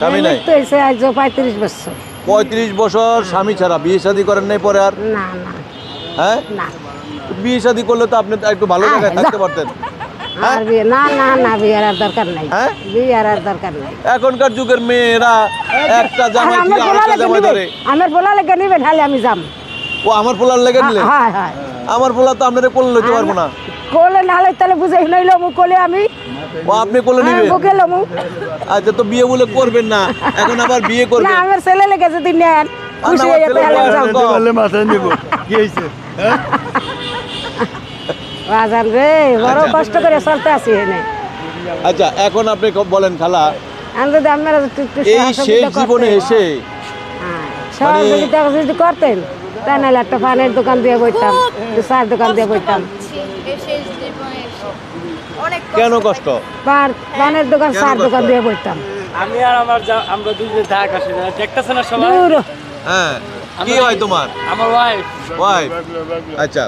স্বামী নাই? তো এসে আজ পঁয়ত্রিশ বছর। পঁয়ত্রিশ বছর স্বামী ছাড়া বিয়ে শাদী করেন নাই পরে আর? না না। হ্যাঁ? না। বিয়ে শাদী করলে তো আপনি একটু ভালো জায়গায় থাকতে পারতেন। আর বিয়ে না না না বিয়ের আর দরকার নাই। হ্যাঁ? বিয়ের আর দরকার নাই। এখনকার যুগের মেয়েরা একটা জামাই আমার বলা আরেকটা লেগে জামাই নিবে? ধরে। আমার বলা লেগে নিবে ঢালে আমি যাম। ও আমার পোলার লেগে নিলে? হ্যাঁ হ্যাঁ। আমার পোলা তো আপনারা কোলে লইতে পারব না। কোলে নালে তাহলে বুঝাই নইলো মু কোলে আমি। ও আপনি কোলে হ্যাঁ, নিবেন বুকে লমু। আচ্ছা তো বিয়ে বলে করবেন না এখন আবার বিয়ে করবেন। না আমার ছেলে লেগে যদি নেন খুশি হয়ে। পারলে মাথায় নিব কি হয়েছে বাজান রে বড় কষ্ট করে চলতে আসি এনে। আচ্ছা এখন আপনি বলেন খালা। আমি যদি আপনারা একটু একটু এই শেষ জীবনে এসে হ্যাঁ, সহযোগিতা যদি করতেন। তা নাহলে একটা ফানের দোকান দিয়ে বইতাম সার চার দোকান দিয়ে বইতাম। কেন কষ্ট? পান পানের দোকান সার চার দোকান দিয়ে বইতাম। আমি আর আমার আমরা দুজনে ঢাকা আসি না দেখতেছে না সবাই? হ্যাঁ কি হয় তোমার? আমার ওয়াইফ ওয়াইফ আচ্ছা।